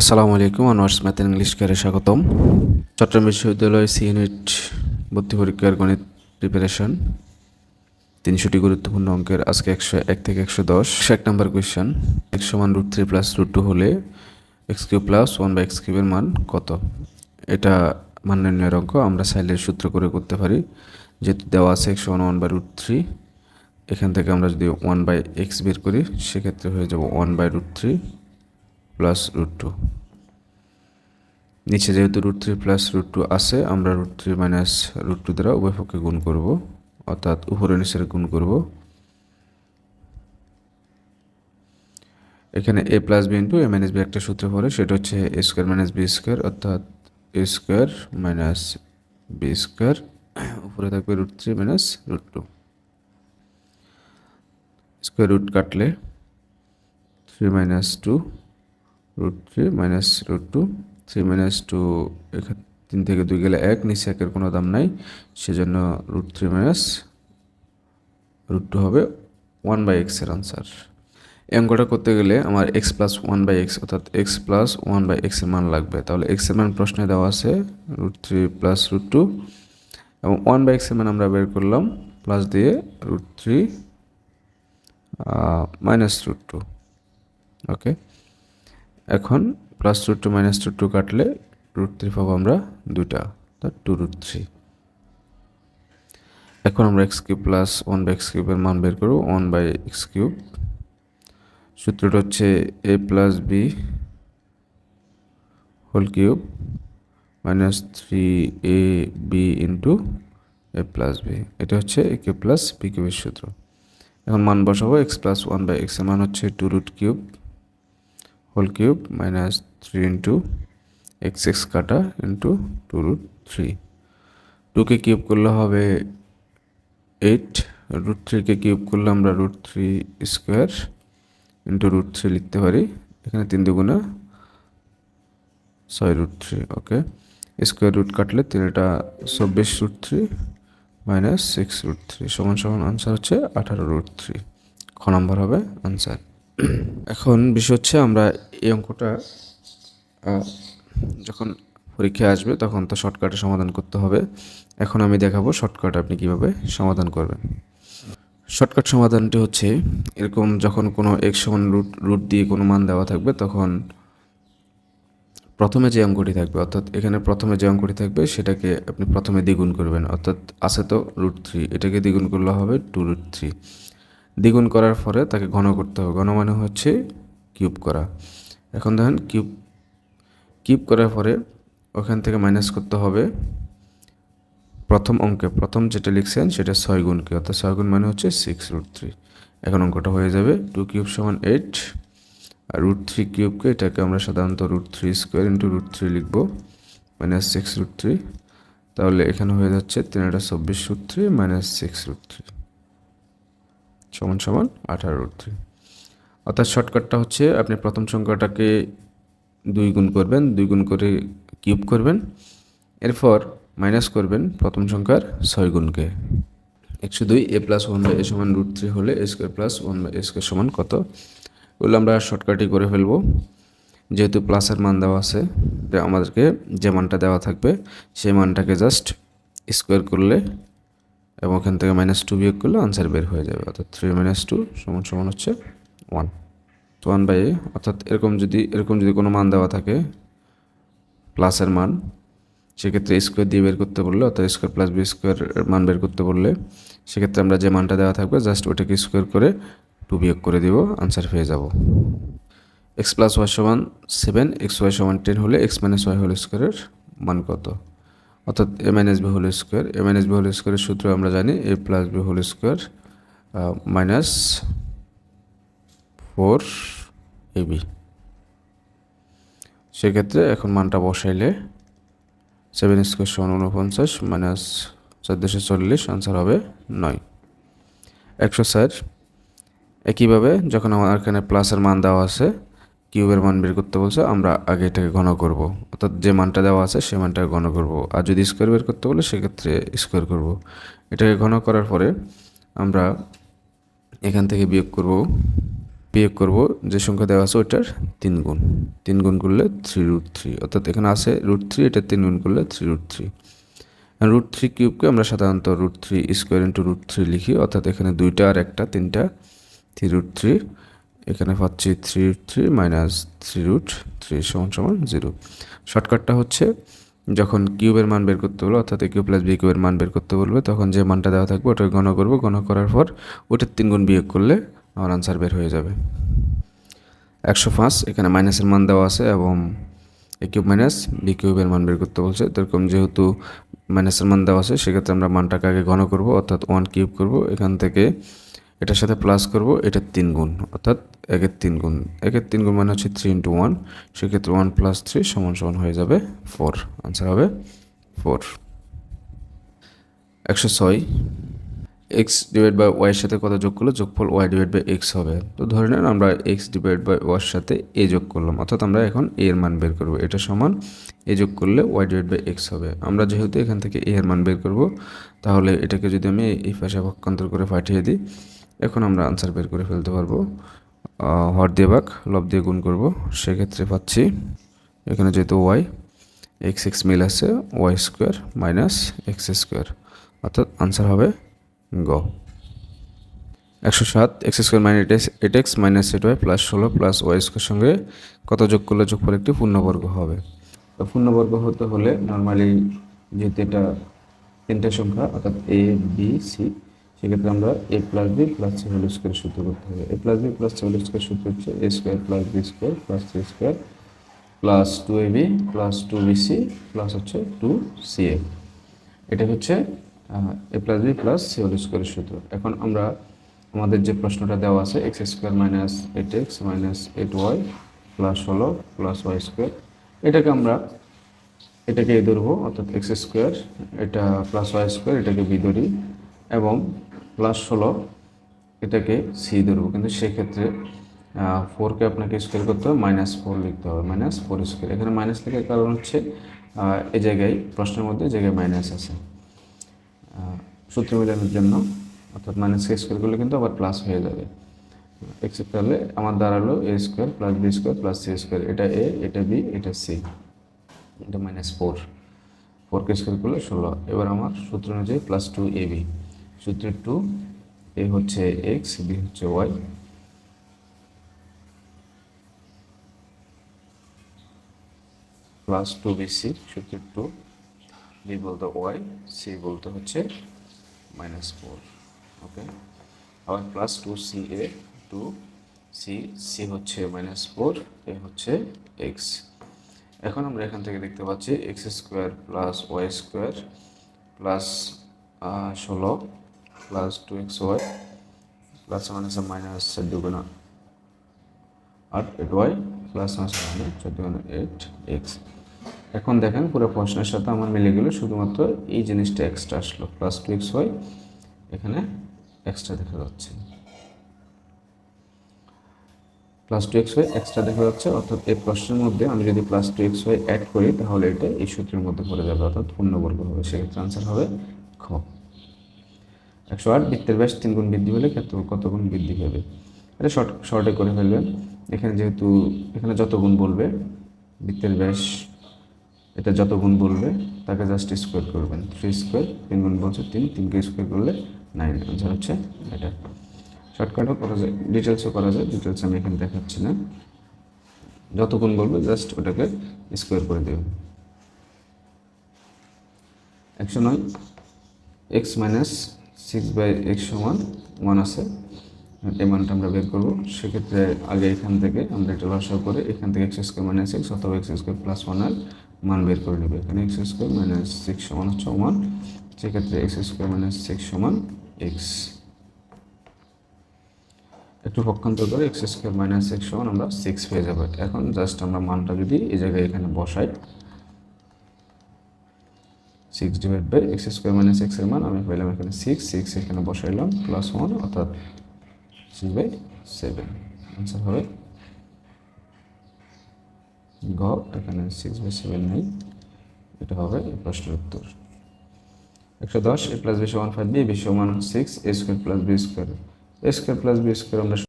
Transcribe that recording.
আসসালামু আলাইকুম honours math English কেয়ারে স্বাগতম। চট্টগ্রাম বিশ্ববিদ্যালয় সি ইউনিট ভর্তি পরীক্ষার গণিত প্রিপারেশন তিনশোটি গুরুত্বপূর্ণ অঙ্কের আজকে একশো এক থেকে একশো দশ। এক নম্বর কোয়েশ্চেন এক্স সমান root three plus root two হলে X cube plus one by X কিউবের মান কত? এটা মান নির্ণয়ের অঙ্ক, আমরা সাইলের সূত্র করে করতে পারি। যেহেতু দেওয়া আছে এক্স সমান ওয়ান বাই রুট থ্রি এখান থেকে আমরা যদি ওয়ান বাই এক্স বের করি, সেক্ষেত্রে হয়ে যাব one by root three plus root two নিচে যেহেতু root three plus root two আছে, আমরা root three minus root two দ্বারা উভয় পক্ষে গুণ করব, অর্থাৎ উপরে নিচের গুণ করব। এখানে A plus B into A minus B একটা সূত্র পড়ে সেটা হচ্ছে A square minus B square অর্থাৎ A square minus B square উপরে থাকবে root three minus root two square root কাটলে three minus two root three minus root two three minus two এখানে তিন থেকে দুই গেলে এক, নিচে একের কোনো দাম নাই। সেজন্য root three minus root two হবে ওয়ান বাই এক্সের আনসার অঙ্কটা করতে গেলে আমার X plus one by X অর্থাৎ এক্স প্লাস ওয়ান বাই এক্সের মান লাগবে। তাহলে এক্সের মান প্রশ্নে দেওয়া আছে root three plus root two এবং ওয়ান বাই এক্সের মান আমরা বের করলাম প্লাস দিয়ে root three minus root two okay এখন plus root two minus root two কাটলে রুট থ্রি পাবো আমরা দুটা টু রুট থ্রি এখন আমরা X cube plus one by X কিউবের মান বের করব ওয়ান বাই এক্স কিউব সূত্রটা হচ্ছে A plus B whole cube minus three A B into A plus B এটা হচ্ছে এ কিউব প্লাস বি কিউবের সূত্র। এখন মান বসাবো এক্স প্লাস ওয়ান বাই এক্সের মান হচ্ছে two root cube whole cube minus three into X X কাটা ইন্টু টু রুট থ্রি টুকে কিউব করলে হবে এইট রুট থ্রিকে কিউব করলে আমরা root three square into root three লিখতে পারি। এখানে তিন দুগুণা ছয় root three okay square root কাটলে তিনটা চব্বিশ root three minus six root three সমান সমান আনসার হচ্ছে আঠারো রুট থ্রি খ নম্বর হবে আনসার এখন বিষয় হচ্ছে আমরা এই অঙ্কটা যখন পরীক্ষায় আসবে তখন তো শর্টকাটে সমাধান করতে হবে। এখন আমি দেখাবো শর্টকাট আপনি কীভাবে সমাধান করবেন। শর্টকাট সমাধানটি হচ্ছে, এরকম যখন কোনো এক সমান রুট রুট দিয়ে কোনো মান দেওয়া থাকবে তখন প্রথমে যে অঙ্কটি থাকবে, অর্থাৎ এখানে প্রথমে যে অঙ্কটি থাকবে সেটাকে আপনি প্রথমে দ্বিগুণ করবেন, অর্থাৎ আছে তো রুট থ্রি এটাকে দ্বিগুণ করলে হবে টু রুট থ্রি দ্বিগুণ করার পরে তাকে ঘন করতে হবে। ঘন মানে হচ্ছে কিউব করা। এখন দেখেন কিউব কিউব করার পরে ওখান থেকে মাইনাস করতে হবে প্রথম অঙ্কে। প্রথম যেটা লিখছেন সেটা ছয় গুণকে অর্থাৎ ছয় গুণ মানে হচ্ছে সিক্স রুট থ্রি এখন অঙ্কটা হয়ে যাবে। টু কিউব সমান এইট আর রুট থ্রি কিউবকে এটাকে আমরা সাধারণত root three square into root three লিখব। মাইনাস সিক্স রুট থ্রি তাহলে এখানে হয়ে যাচ্ছে তিনটা চব্বিশ root three minus six root three সমান সমান আঠারো রুট থ্রি অর্থাৎ শর্টকাটটা হচ্ছে আপনি প্রথম সংখ্যাটাকে দুই গুণ করবেন, দুই গুণ করে কিউব করবেন, এরপর মাইনাস করবেন প্রথম সংখ্যার ছয় গুণকে। একশো দুই A plus one by A সমান রুট থ্রি হলে A square plus one by A square সমান কত? ওগুলো আমরা শর্টকাটই করে ফেলব। যেহেতু প্লাসের মান দেওয়া আছে আমাদেরকে যে মানটা দেওয়া থাকবে, সেই মানটাকে জাস্ট স্কোয়ার করলে এবং ওখান থেকে মাইনাস টু বিয়োগ করলে আনসার বের হয়ে যাবে। অর্থাৎ থ্রি মাইনাস টু সমান সমান হচ্ছে ওয়ান তো ওয়ান বাই অর্থাৎ এরকম যদি এরকম যদি কোনো মান দেওয়া থাকে প্লাসের মান, সেক্ষেত্রে স্কোয়ার দিয়ে বের করতে বললে, অর্থাৎ স্কোয়ার প্লাস বি স্কোয়ার মান বের করতে বললে, সেক্ষেত্রে আমরা যে মানটা দেওয়া থাকবে জাস্ট ওটাকে স্কোয়ার করে টু বিয়োগ করে দিব আনসার পেয়ে যাব। এক্স প্লাস ওয়াই সমান সেভেন এক্স ওয়াই সমান টেন হলে এক্স মাইনাস ওয়াই হোল স্কোয়ারের মান কত? অর্থাৎ A minus B whole square A minus B whole স্কোয়ারের সূত্র আমরা জানি A plus B whole square minus four A B সেক্ষেত্রে এখন মানটা বসাইলে সেভেন স্কোয়ার সমান উনপঞ্চাশ মাইনাস চোদ্দোশো চল্লিশ আনসার হবে নয়। একশো স্যার একইভাবে যখন আমার এখানে প্লাসের মান দেওয়া আছে কিউবের মান বের করতে বলছে, আমরা আগে এটাকে ঘন করব। অর্থাৎ যে মানটা দেওয়া আছে, সে মানটাকে ঘন করব। আর যদি স্কোয়ার বের করতে বলে, সেক্ষেত্রে স্কোয়ার করব। এটাকে ঘন করার পরে আমরা এখান থেকে বিয়োগ করব বিয়োগ করব যে সংখ্যা দেওয়া আছে, ওইটার তিন গুণ। তিন গুণ করলে থ্রি রুট থ্রি অর্থাৎ এখানে আছে রুট থ্রি এটা তিন গুণ করলে three root three root three কিউবকে আমরা সাধারণত root three square into root three লিখি। অর্থাৎ এখানে দুইটা আর একটা, তিনটা থ্রি রুট থ্রি এখানে পাচ্ছি three three minus three root three সমান সমান জিরো শর্টকাটটা হচ্ছে যখন কিউবের মান বের করতে বলব, অর্থাৎ কিউ প্লাস বি কিউবের মান বের করতে বলবে, তখন যে মানটা দেওয়া থাকবে ওটা গণ করব গণ করার পর ওটার তিন গুণ বিয়োগ করলে আমার আনসার বের হয়ে যাবে। একশো পাঁচ, এখানে মাইনাসের মান দেওয়া আছে এবং এ কিউব মাইনাস বি কিউবের মান বের করতে বলছে। এরকম যেহেতু মাইনাসের মান দেওয়া আছে, সেক্ষেত্রে আমরা মানটাকে আগে ঘন করব, অর্থাৎ ওয়ান কিউব করব। এখান থেকে এটার সাথে প্লাস করব, এটা তিন গুণ, অর্থাৎ একের তিন গুণ। একের তিন গুণ মানে হচ্ছে থ্রি ইন্টু ওয়ান সেক্ষেত্রে ওয়ান প্লাস থ্রি সমান সমান হয়ে যাবে ফোর আনসার হবে ফোর একশো ছয় এক্স ডিভাইড বাই ওয়াইয়ের সাথে কত যোগ করলে? যোগফল ওয়াই ডিভাইড বাই এক্স হবে। তো ধরে নেন আমরা এক্স ডিভাইড বাই ওয়ার সাথে এ যোগ করলাম, অর্থাৎ আমরা এখন এ এর মান বের করব। এটা সমান এ যোগ করলে ওয়াই ডিভাইড বাই এক্স হবে। আমরা যেহেতু এখান থেকে এ এর মান বের করব, তাহলে এটাকে যদি আমি এই পাশে পক্ষান্তর করে পাঠিয়ে দিই এখন আমরা আনসার বের করে ফেলতে পারব। হর দিয়ে ভাগ, লব দিয়ে গুণ করব। সেক্ষেত্রে পাচ্ছি, এখানে যেহেতু ওয়াই এক্স এক্স মিল আছে Y square minus X square অর্থাৎ আনসার হবে গ। একশো সাত X square minus eight X minus eight Y plus ষোলো প্লাস ওয়াই স্কোয়ার সঙ্গে কত যোগ করলে যোগ করে একটি পূর্ণবর্গ হবে? তো পূর্ণবর্গ হতে হলে নর্মালি যেহেতু এটা তিনটে সংখ্যা, অর্থাৎ এ বি সি সেক্ষেত্রে আমরা A plus B plus C whole square সূত্র করতে হবে। A plus B plus C whole square সূত্র হচ্ছে A square plus B square plus C square plus two A B plus two B C plus হচ্ছে two C A এটা হচ্ছে A plus B plus C whole স্কোয়ারের সূত্র। এখন আমরা আমাদের যে প্রশ্নটা দেওয়া আছে X square minus eight X minus eight Y plus ষোলো প্লাস ওয়াই স্কোয়ার এটাকে আমরা, এটাকে এ ধরবো, অর্থাৎ এক্স স্কোয়ার এটা প্লাস ওয়াই স্কোয়ার এটাকে বি ধরি, এবং প্লাস ষোলো এটাকে সি ধরবো। কিন্তু সেক্ষেত্রে ফোরকে আপনাকে স্কোয়ার করতে হবে মাইনাস ফোর লিখতে হবে মাইনাস ফোর স্কোয়ার এখানে মাইনাস লেখার কারণ হচ্ছে এই জায়গায়, প্রশ্নের মধ্যে জায়গায় মাইনাস আছে। সূত্র মিলানোর জন্য, অর্থাৎ মাইনাস কে স্কোয়ার করলে কিন্তু আবার প্লাস হয়ে যাবে। এক্স তাহলে আমার দাঁড়াল A square plus B square plus C square এটা এ এটা বি এটা সি এটা মাইনাস ফোর ফোর কে স্কোয়ার করলে ষোলো। এবার আমার সূত্র অনুযায়ী প্লাস টু এ বি সূত্রের টু, এ হচ্ছে এক্স বি হচ্ছে Y plus two B C সূত্রের টু বি বলতে ওয়াই সি বলতে হচ্ছে মাইনাস ফোর ওকে আবার plus two C A two C C হচ্ছে মাইনাস ফোর এ হচ্ছে এক্স এখন আমরা এখান থেকে দেখতে পাচ্ছি X square plus Y square plus ষোলো plus two X Y plus minus minus দুগুণা আট eight Y plus minus minus চোদ্দ এইট এক্স এখন দেখেন পুরো প্রশ্নের সাথে আমার মিলে গেল, শুধুমাত্র এই জিনিসটা এক্সট্রা আসলো প্লাস টু এক্স ওয়াই এখানে এক্সট্রা দেখা যাচ্ছে। Plus two X Y extra দেখা যাচ্ছে, অর্থাৎ এই প্রশ্নের মধ্যে আমি যদি plus two X Y add করি, তাহলে এটা এই সূত্রের মধ্যে পড়ে যাবে, অর্থাৎ পূর্ণবর্গ হবে, সেক্ষেত্রে আনসার হবে খ। একশো আট বৃত্তের ব্যাস তিন গুণ বৃদ্ধি হলে কত কত গুণ বৃদ্ধি হবে এটা শর্ট শর্টে করে ফেলবেন এখানে যেহেতু এখানে যত গুণ বলবে, বৃত্তের ব্যাস, এটা যত গুণ বলবে, তাকে জাস্ট স্কোয়ার করবেন। থ্রি স্কোয়ার তিন গুণ বলছে তিন, তিনকে স্কোয়ার করলে নাইন আনসার হচ্ছে এটা। শর্টকাটও করা যায় ডিটেলসও করা যায় ডিটেলস আমি এখানে দেখাচ্ছি না। যত গুণ বলবে জাস্ট ওটাকে স্কোয়ার করে দেবেন। একশো নয় X minus six by X সমান ওয়ান আছে। এই মানটা আমরা বের করব। সেক্ষেত্রে আগে এখান থেকে আমরা এটা লসাও করে এখান থেকে এক্স স্কোয়ার মাইনাস এক্স অথবা এক্স স্কোয়ার প্লাস ওয়ানের মান বের করে নেবে। এখানে এক্স স্কোয়ার মাইনাস সিক্স সমান হচ্ছে ওয়ান সেক্ষেত্রে এক্স স্কোয়ার মাইনাস সিক্স সমান এক্স একটু পক্ষান্তর করে এক্স স্কোয়ার মাইনাস এক্স সমান আমরা সিক্স পেয়ে যাব। এখন জাস্ট আমরা মানটা যদি এই জায়গায় এখানে বসাই six divide by X square minus এক্সের মান, আমি পেলাম এখানে সিক্স সিক্স এখানে বসাইলাম প্লাস ওয়ান অর্থাৎ সিক্স বাই সেভেন আনসার হবে গ এখানে সিক্স বাই সেভেন নেই, এটা হবে প্রশ্নের উত্তর। একশো দশ এ প্লাস বি সমান ফাইভ বি বি সমান six A square plus B square A square plus B square আমরা